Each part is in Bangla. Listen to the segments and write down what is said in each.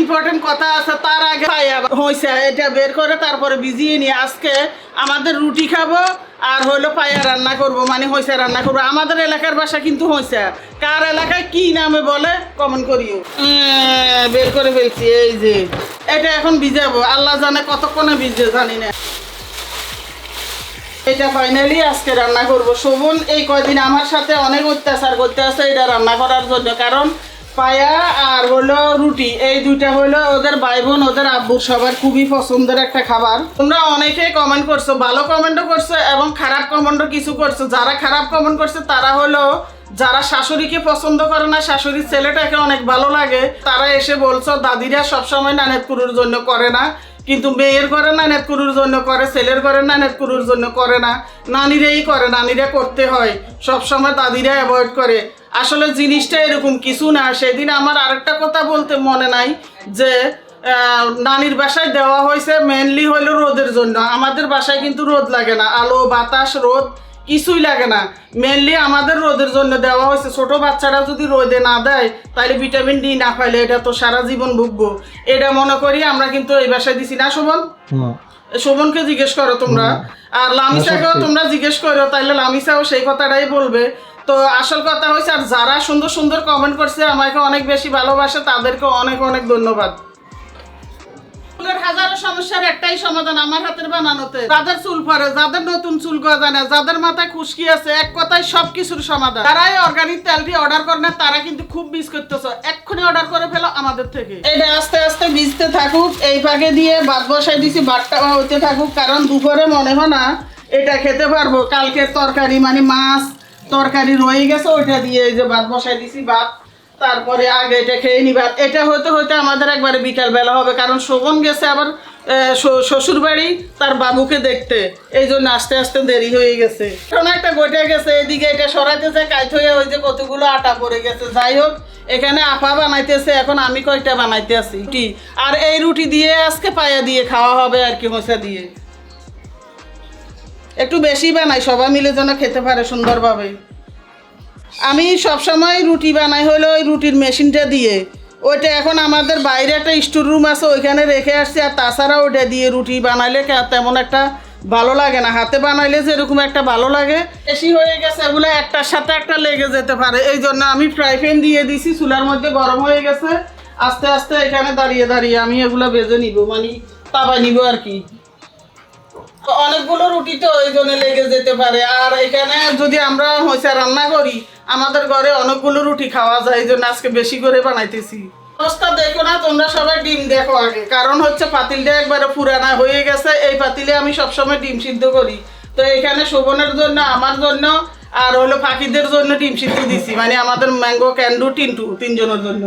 ইম্পর্টেন্ট কথা আছে, তার আগে হয়েছে এটা বের করে তারপরে ভিজিয়ে নিয়ে আজকে আমাদের রুটি খাব আর হলো পায়া রান্না করব। মানে হয়েছে রান্না করব। আমাদের এলাকার বাসা কিন্তু হয়েছে কার এলাকায় কি নামে বলে কমেন্ট করিও। বের করে ফেলছি, এই যে। এটা এখন ভিজাবো। আল্লাহ জানে কতক্ষণে ভিজে জানি না। এটা ফাইনালি আজকে রান্না করব। শোভন এই কয়দিন আমার সাথে অনেক অত্যাচার করতে আছে, এটা রান্না করার জন্য। কারণ পায়া আর হলো রুটি। এই দুইটা হলো ওদের ভাই বোন ওদের আব্বুর সবার খুবই পছন্দের একটা খাবার। তোমরা অনেকেই কমেন্ট করছ, ভালো কমেন্টও করছ এবং খারাপ কমেন্টও কিছু করছ। যারা খারাপ কমেন্ট করছে, তারা হলো, যারা শাশুড়িকে পছন্দ করে না, শাশুড়ির ছেলেটাকে অনেক ভালো লাগে, তারা এসে বলছো, দাদিরা সবসময় নানেত কুরুর জন্য করে না। কিন্তু মেয়ের ঘরে নানেত কুরুর জন্য করে, ছেলের ঘরে নানেত কুরুর জন্য করে না। নানিরাই করে, নানিরা করতে হয়। সবসময় দাদিরা অ্যাভয়েড করে। আসলে জিনিসটা এরকম কিছু না, সেদিন আমার আরেকটা কথা বলতে মনে নাই যে নানির বাসায় দেওয়া হয়েছে মেনলি হলো রোদের জন্য। আমাদের বাসায় কিন্তু রোদ লাগে না, আলো, বাতাস, রোদ কিছুই লাগে না। মেনলি আমাদের রোদের জন্য দেওয়া হয়েছে। ছোট বাচ্চারা যদি রোদে না দেয় তাহলে ভিটামিন ডি না পাইলে এটা তো সারা জীবন ভুগবো। এটা মনে করি আমরা কিন্তু এই বাসায় দিছি না শোভন শোভনকে জিজ্ঞেস করো তোমরা। আর লামিসাকেও তোমরা জিজ্ঞেস করো তাহলে লামিসাও সেই কথাটাই বলবে। তো আসল কথা হয়েছে আর যারা সুন্দর সুন্দর কমেন্ট করছে আমাকে অনেক বেশি ভালোবাসে তাদেরকে অনেক অনেক ধন্যবাদ। চুলের হাজারো সমস্যার একটাই সমাধান আমার হাতের বানানোতে। যাদের চুল পরে, যাদের নতুন চুল না যাদের মাথায় খুশকি আছে, এক কথায় সব কিছুর সমাধান অর্গানিক তেলটি অর্ডার করে না, তারা কিন্তু খুব মিস করতেছে। এক্ষুনি অর্ডার করে ফেলো আমাদের থেকে। এটা আস্তে আস্তে ভিজতে থাকুক, এই ফাঁকে দিয়ে ভাত বসাই দিছি, ভাতটা হইতে থাকুক, কারণ দুপুরে মনে হয় না এটা খেতে পারব। কালকের তরকারি মানে মাছ তরকারি রয়ে গেছে, ওইটা দিয়ে এই যে ভাত বসাই দিছি, ভাত তারপরে আগে এটা খেয়ে নিবার এটা হতে হতে আমাদের একবারে বিকাল বেলা হবে, কারণ শোভন গেছে আবার শ্বশুর বাড়ি তার বাবুকে দেখতে। এই জন্য আস্তে আস্তে দেরি হয়ে গেছে। কারণ একটা গোটে গেছে, এদিকে এটা সরাইতেছে, কাইট হয়ে ওই যে কতগুলো আটা পড়ে গেছে। যাই হোক, এখানে আপা বানাইতেছে, এখন আমি কয়টা বানাইতে আছি? রুটি। আর এই রুটি দিয়ে আজকে পায়া দিয়ে খাওয়া হবে আর কি মশা দিয়ে। একটু বেশি বানাই, সবাই মিলে যেন খেতে পারে সুন্দরভাবে। আমি সবসময় রুটি বানাই হলো ওই রুটির মেশিনটা দিয়ে। ওইটা এখন আমাদের বাইরে একটা স্টোর রুম আছে, ওইখানে রেখে আসছি আর তাছাড়া ওইটা দিয়ে রুটি বানাইলে তেমন একটা ভালো লাগে না। হাতে বানাইলে যেরকম একটা ভালো লাগে। বেশি হয়ে গেছে এগুলো একটার সাথে একটা লেগে যেতে পারে। এই জন্য আমি ফ্রাই প্যান দিয়ে দিছি, চুলার মধ্যে গরম হয়ে গেছে। আস্তে আস্তে এখানে দাঁড়িয়ে দাঁড়িয়ে আমি এগুলো বেজে নিব মানে তাবা নিব আর কি। অনেকগুলো রুটি তো ওই জন্য লেগে যেতে পারে। আর এখানে যদি আমরা হয়েছে রান্না করি আমাদের ঘরে অনেকগুলো রুটি খাওয়া যায়, এই জন্য আজকে বেশি করে বানাইতেছি। অবস্থা দেখো না, তোমরা সবাই ডিম দেখো আগে। কারণ হচ্ছে পাতিলটা একবারে পুরানা হয়ে গেছে, এই পাতিলে আমি সবসময় ডিম সিদ্ধ করি। তো এখানে শোভনের জন্য, আমার জন্য, আর হলো পাখিদের জন্য ডিম সিদ্ধ দিছি। মানে আমাদের ম্যাঙ্গো, ক্যান্ডু, টিন্টু তিনজনের জন্য।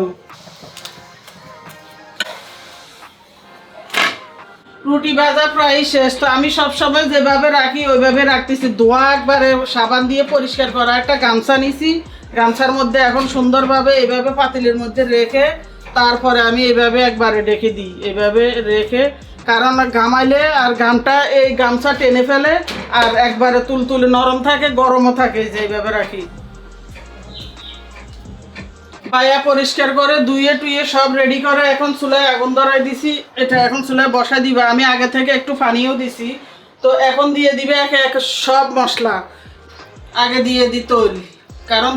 রুটি ভাজা প্রায় শেষ। তো আমি সবসময় যেভাবে রাখি, ওইভাবে রাখতেছি। দোয়া একবারে সাবান দিয়ে পরিষ্কার করা একটা গামছা নিছি। গামছার মধ্যে এখন সুন্দরভাবে এইভাবে পাতিলের মধ্যে রেখে তারপরে আমি এইভাবে একবারে রেখে দিই। এইভাবে রেখে, কারণ গামাইলে আর গামটা এই গামছা টেনে ফেলে আর একবারে তুলতুলে নরম থাকে, গরমও থাকে, যে এইভাবে রাখি। পায়া পরিষ্কার করে ধুয়ে টুয়ে সব রেডি করে, এখন চুলায় আগুন ধরাই দিছি। এটা এখন চুলায় বসা দিবা। আমি আগে থেকে একটু পানিও দিছি। তো এখন দিয়ে দিবে একে এক সব মশলা। আগে দিয়ে দি তৈরি কারণ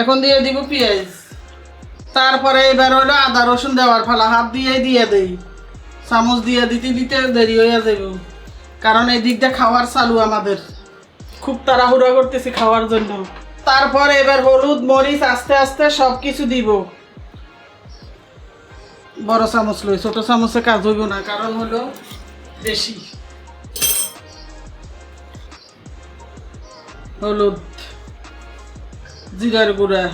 এখন দিয়ে দিব পেঁয়াজ। তারপরে এবার হলো আদা, রসুন দেওয়ার ফালা। হাত দিয়ে দিয়ে দেই। চামচ দিয়ে দিতে দিতে দেরি হয়ে যাব কারণ এই দিকটা খাওয়ার চালু আমাদের। খুব তাড়াহুড়া করতেছি খাওয়ার জন্য। তারপর এবার হলুদ, মরিচ, আস্তে আস্তে সব কিছু দিব। বড় চামচ লই, ছোট চামচে কাজ হইব না, কারণ হলো বেশি। হলুদ, জিরার গুঁড়া।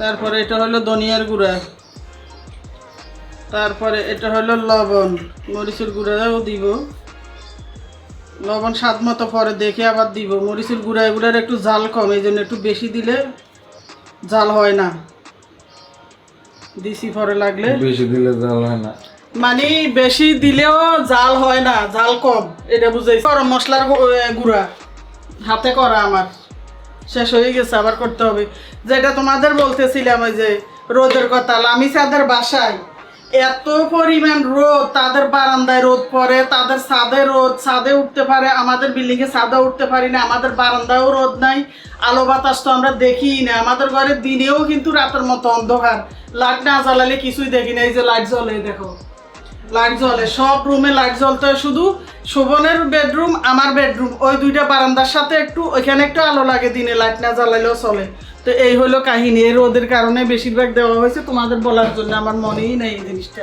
তারপরে এটা হলো ধনিয়ার গুঁড়া। তারপরে এটা হলো লবণ, মরিচের গুঁড়াও দিব। লবণ স্বাদ মতো পরে দেখে আবার দিব। মরিচের গুঁড়া এগুলোর একটু জাল কম এই জন্য একটু বেশি দিলে জাল হয় না। দিছি পরে লাগলে। বেশি দিলে জাল হয় না। মানে বেশি দিলেও জাল হয় না জাল কম এটা বুঝাইছি। গরম মশলার গুঁড়া হাতে করা আমার। শেষ হয়ে গেছে আবার করতে হবে। যেটা তোমাদের বলতেছিলাম ওই যে রোদের কথা লামিসাদের বাসায় এত পরিমাণ রোদ, তাদের বারান্দায় রোদ পড়ে, তাদের ছাদে রোদ, ছাদে উঠতে পারে, আমাদের বিল্ডিং এ ছাদে উঠতে পারি না, আমাদের বারান্দায়ও রোদ নাই, আলো বাতাস তো আমরা দেখিই না, আমাদের ঘরে দিনেও কিন্তু রাতের মতো অন্ধকার, লাইট না জ্বালালে কিছুই দেখি না, এই যে লাইট জ্বলে, দেখো। লাইট জ্বলে। সব রুমে লাইট জ্বলতে শুধু। শোভনের বেডরুম, আমার বেডরুম। ওই দুইটা বারান্দার সাথে একটু, ওইখানে একটু আলো লাগে, দিনে লাইট না জ্বালাইলেও চলে। তো এই হলো কাহিনী। এই রোদের কারণে বেশিরভাগ দেওয়া হয়েছে। তোমাদের বলার জন্য আমার মনেই নেই এই জিনিসটা।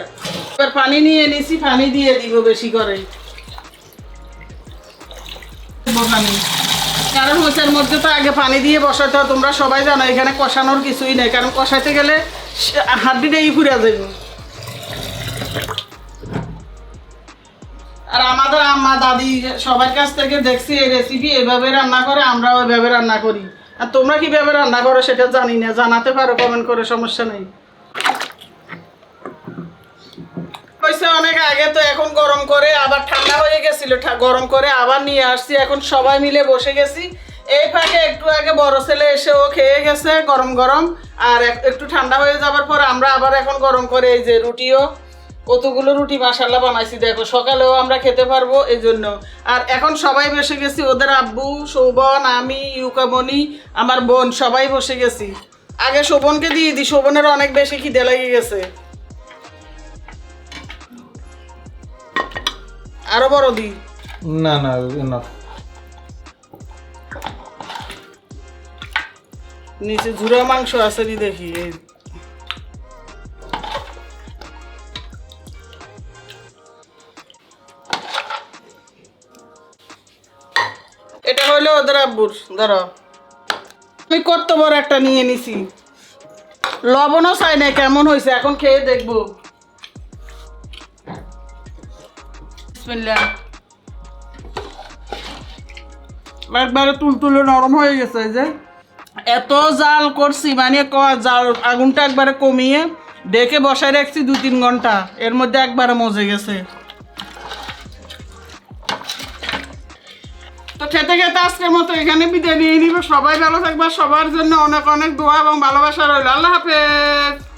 এবার পানি নিয়ে নিছি পানি দিয়ে দিব বেশি করে। কারণ হোসের মধ্যে তো আগে পানি দিয়ে বসাতে হয়। তোমরা সবাই জানো, এখানে কষানোর কিছুই নেই। কারণ কষাইতে গেলে হাড্ডিটাই ফুরে যাবে আম্মা দাদি সবার কাছ থেকে দেখছি এই রেসিপি এভাবে রান্না করে, আমরাও এভাবে রান্না করি। আর তোমরা কীভাবে রান্না করো সেটা জানি না, জানাতে পারো কমেন্ট করে, সমস্যা নেই। হয়েছে অনেক আগে তো এখন গরম করে, আবার ঠান্ডা হয়ে গেছিল গরম করে আবার নিয়ে আসছি, এখন সবাই মিলে বসে গেছি। এই ফাঁকে একটু আগে বড় ছেলে এসে ও খেয়ে গেছে গরম গরম, আর একটু ঠান্ডা হয়ে যাবার পর আমরা আবার এখন গরম করে এই যে রুটিও কতগুলো রুটি মাসাল্লাহ বানাইছি দেখো সকালেও আমরা খেতে পারব এই জন্য আর এখন সবাই বসে গেছি ওদের আব্বু শোভন আমি ইউকামণি আমার বোন সবাই বসে গেছি। আগে শোভনকে দিয়ে দিই শোভনের অনেক বেশি খিদে লেগে গেছে। আরও বড় দি না না enough. নিচে ঝুরা মাংস আছে নি দেখি হইল ওদের আব্বুর ধরো আমি কত বড় একটা নিয়ে নিছি। লবণও চাই না কেমন হয়েছে? এখন খেয়ে দেখব। একবারে তুলতুলে নরম হয়ে গেছে যে। এত জাল করছি মানে জাল, আগুনটা একবারে কমিয়ে ডেকে বসায় রাখছি দু তিন ঘণ্টা। এর মধ্যে একবারে মজে গেছে। তো খেতে খেতে আজকের মতো এখানে বিদায় নিয়ে নিব। সবাই ভালো থাকবে, সবার জন্য অনেক অনেক দোয়া এবং ভালোবাসা রইল। আল্লাহ হাফেজ।